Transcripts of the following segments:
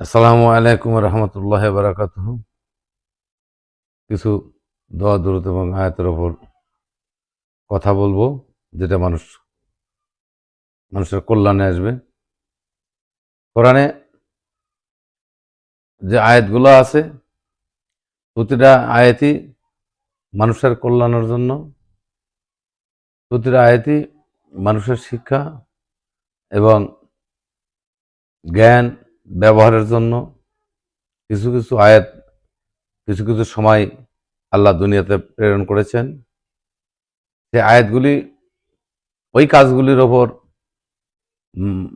আসসালামু আলাইকুম রহমতুল্লাহ বারাকাত কিছু দোয়া দূরত এবং আয়াতের ওপর কথা বলব, যেটা মানুষ, মানুষের কল্যাণে আসবে। কোরআনে যে আয়াতগুলো আছে, প্রতিটা আয়াতই মানুষের কল্যাণের জন্য, প্রতিটা আয়াতই মানুষের শিক্ষা এবং জ্ঞান ব্যবহারের জন্য কিছু কিছু আয়াত, কিছু কিছু সময় আল্লাহ দুনিয়াতে প্রেরণ করেছেন। সে আয়াতগুলি ওই কাজগুলির ওপর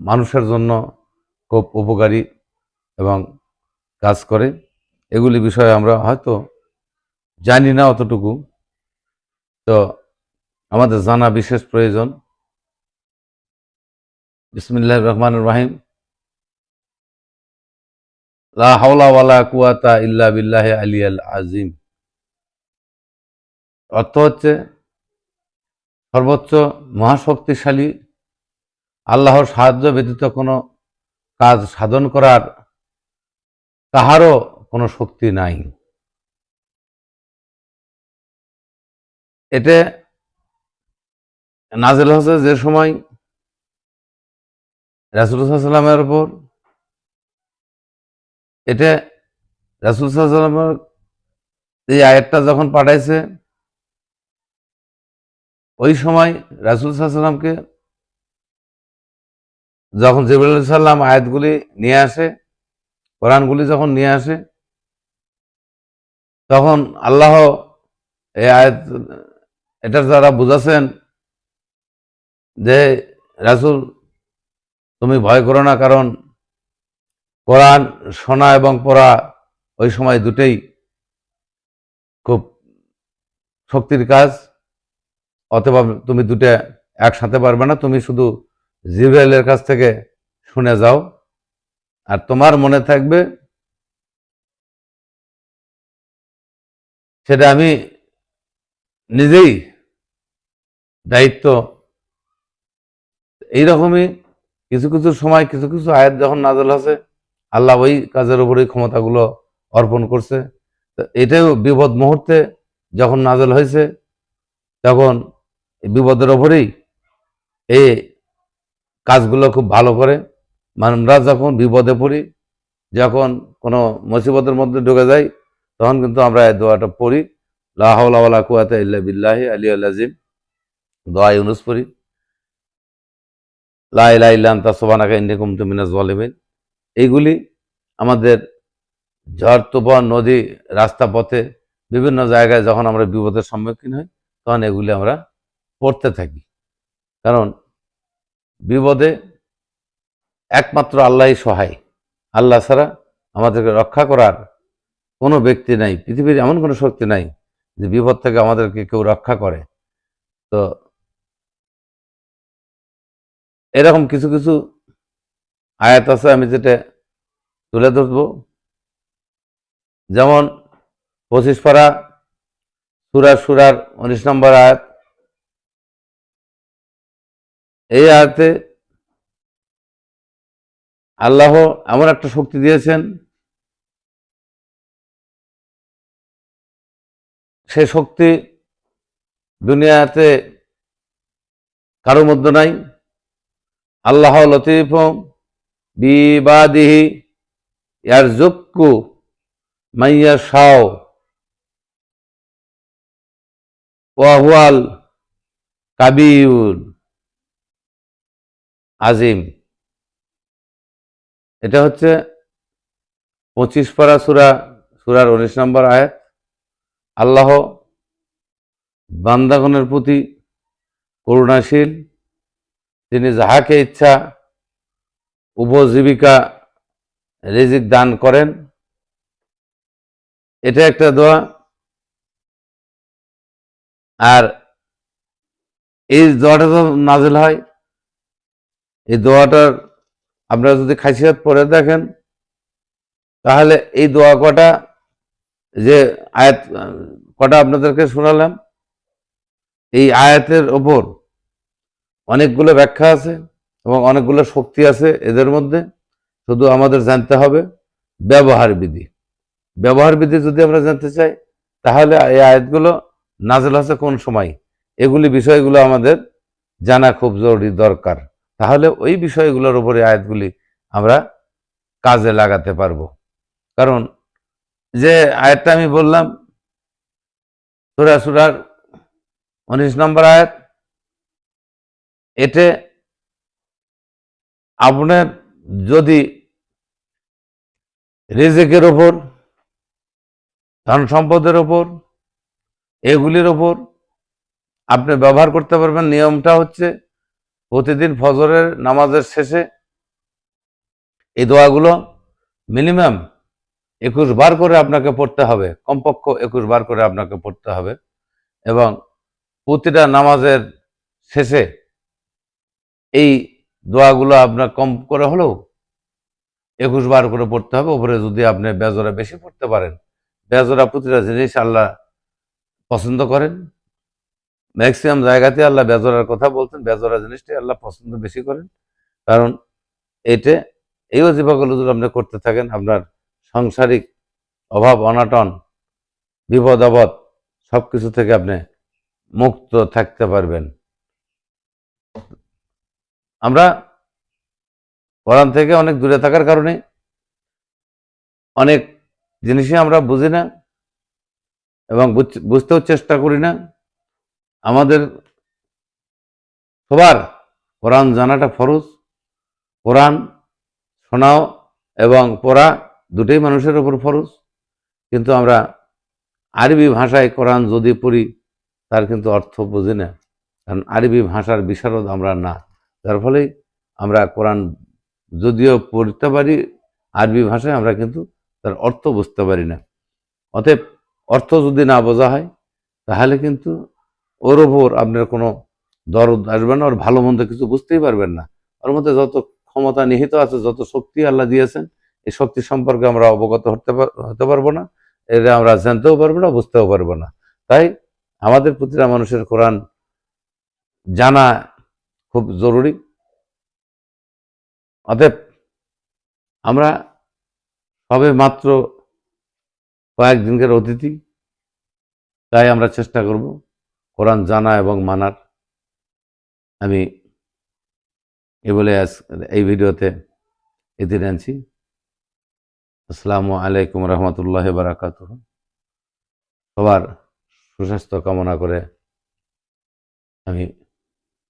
মানুষের জন্য খুব উপকারী এবং কাজ করে। এগুলি বিষয়ে আমরা হয়তো জানি না অতটুকু। তো আমাদের জানা বিশেষ প্রয়োজন। বিসমিল্লাহ রহমান রাহিম। লা হাওলা ওয়ালা কুয়াতা ইল্লা বিল্লাহ আলিয়াল আজিম। অর্থ হচ্ছে সর্বোচ্চ মহাশক্তিশালী, আল্লাহর সাহায্য ব্যতীত কোনো কাজ সাধন করার কাহারও কোনো শক্তি নাই। এতে নাজেল হচ্ছে যে সময় রাসুলসাল্লামের উপর এটা রাসুল সাল্লামের এই আয়াতটা যখন পাঠাইছে, ওই সময় রাসুল সাল্লামকে যখন জিবুল সাল্লাম আয়াতগুলি নিয়ে আসে, কোরআনগুলি যখন নিয়ে আসে, তখন আল্লাহ এই আয়াত, এটা যারা বুঝাছেন যে রাসুল, তুমি ভয় করো না কারণ কোরআন শোনা এবং পড়া ওই সময় দুটেই খুব শক্তির কাজ। অথবা তুমি দুটা একসাথে পারবে না, তুমি শুধু জিব্রাইলের কাছ থেকে শুনে যাও। আর তোমার মনে থাকবে, সেটা আমি নিজেই দায়িত্ব। এইরকমই কিছু কিছু সময়, কিছু কিছু আয়াত যখন নাজল আছে আল্লাহ ওই কাজের উপরেই ক্ষমতাগুলো অর্পণ করছে। তো এটাও বিপদ মুহূর্তে যখন নাজল হয়েছে, তখন বিপদের ওপরেই এই কাজগুলো খুব ভালো করে। মানে আমরা যখন বিপদে পড়ি, যখন কোনো মুসিবতের মধ্যে ঢুকে যাই, তখন কিন্তু আমরা এই দোয়াটা পড়ি লাহাউলা কুয়াতে ইল্লা বিল্লাহি আলী আজিম দোয়া ইউনুস পড়ি। লাই লাই লান্তা সোবানাকা ইন্ডিকুম তুমিনা জলেবেন এইগুলি আমাদের ঝড় তুফান নদী রাস্তা পথে বিভিন্ন জায়গায় যখন আমরা বিপদের সম্মুখীন হই, তখন এগুলি আমরা পড়তে থাকি। কারণ বিপদে একমাত্র আল্লাহই সহায়। আল্লাহ ছাড়া আমাদেরকে রক্ষা করার কোনো ব্যক্তি নাই, পৃথিবীর এমন কোনো শক্তি নাই যে বিপদ থেকে আমাদেরকে কেউ রক্ষা করে। তো এরকম কিছু কিছু আয়াত আছে, আমি যেটা তুলে ধরব। যেমন পঁচিশ পাড়া সুরার সুরার উনিশ নম্বর আয়াত। এই আয়াতে আল্লাহ এমন একটা শক্তি দিয়েছেন, সে শক্তি দুনিয়াতে কারোর মধ্যে নাই। আল্লাহ লতিফ বিবাদিহি ইয়ার জুক্কু মাইয়া শাও ওয়াহুয়াল কাবিউল আজিম। এটা হচ্ছে পঁচিশ পারা সুরা, সুরার উনিশ নম্বর আয়াত। আল্লাহ বান্দাগণের প্রতি করুণাশীল তিনি যাহাকে ইচ্ছা উপজীবিকা রিজিক দান করেন। এটা একটা দোয়া। আর এই দোয়াটা তো নাজেল হয়। এই দোয়াটার আপনারা যদি খাসিয়াত পড়ে দেখেন, তাহলে এই দোয়া কটা যে আয়াত, কটা আপনাদেরকে শোনালাম, এই আয়াতের ওপর অনেকগুলো ব্যাখ্যা আছে এবং অনেকগুলো শক্তি আছে এদের মধ্যে। শুধু আমাদের জানতে হবে ব্যবহার বিধি। ব্যবহার বিধি যদি আমরা জানতে চাই, তাহলে এই আয়াতগুলো নাজেল হচ্ছে কোন সময়? এগুলি বিষয়গুলো আমাদের জানা খুব জরুরি দরকার। তাহলে ওই বিষয়গুলোর উপরে আয়াতগুলি আমরা কাজে লাগাতে পারব। কারণ যে আয়াতটা আমি বললাম, সুরা সুরার উনিশ নম্বর আয়াত, এতে আপনার যদি রিজিকের ওপর ধন সম্পদের ওপর এগুলির ওপর আপনি ব্যবহার করতে পারবেন, নিয়মটা হচ্ছে প্রতিদিন ফজরের নামাজের শেষে এই দোয়াগুলো মিনিমাম একুশ বার করে আপনাকে পড়তে হবে, কমপক্ষ একুশ বার করে আপনাকে পড়তে হবে এবং প্রতিটা নামাজের শেষে এই দোয়াগুলো আপনার কম করে হলেও একুশ বার করে পড়তে হবে, ওপরে যদি আপনি বেজরা বেশি পড়তে পারেন। বেজরা প্রতিটা জিনিস আল্লাহ পছন্দ করেন। ম্যাক্সিমাম জায়গাতে আল্লাহ বেজরার কথা বলছেন বেজরা জিনিসটাই আল্লাহ পছন্দ বেশি করেন। কারণ এতে এই অজিফাগুলো যদি আপনি করতে থাকেন, আপনার সাংসারিক অভাব, অনাটন বিপদ আপদ সব কিছু থেকে আপনি মুক্ত থাকতে পারবেন। আমরা কোরআন থেকে অনেক দূরে থাকার কারণে অনেক জিনিসই আমরা বুঝি না এবং বুঝ- বুঝতেও চেষ্টা করি না। আমাদের সবার কোরআন জানাটা ফরজ। কোরআন শোনাও এবং পড়া দুটোই মানুষের ওপর ফরজ। কিন্তু আমরা আরবি ভাষায় কোরআন যদি পড়ি, তার কিন্তু অর্থ বুঝি না। কারণ আরবি ভাষার বিশারদ আমরা না। যার ফলে আমরা কোরআন যদিও পড়তে পারি, আরবি ভাষায় আমরা কিন্তু তার অর্থ বুঝতে পারি না। অতএব অর্থ যদি না বোঝা হয়, তাহলে কিন্তু ওর ওপর আপনার কোনো দরদ আসবে না, ওর ভালো মন্দ কিছু বুঝতেই পারবেন না। ওর মধ্যে যত ক্ষমতা নিহিত আছে, যত শক্তি আল্লাহ দিয়েছেন, এই শক্তি সম্পর্কে আমরা অবগত হতে হতে পারব না এটা আমরা জানতেও পারব না, বুঝতেও পারব না। তাই আমাদের প্রতিটা মানুষের কোরআন জানা খুব জরুরি। অতএব আমরা সবে মাত্র কয়েকদিনকার অতিথি, তাই আমরা চেষ্টা করব কোরআন জানা এবং মানার। আমি এ বলে এই ভিডিওতে এদিন আনছি। আসসালামু আলাইকুম রহমতুল্লাহ বারাকাত সবার সুস্বাস্থ্য কামনা করে আমি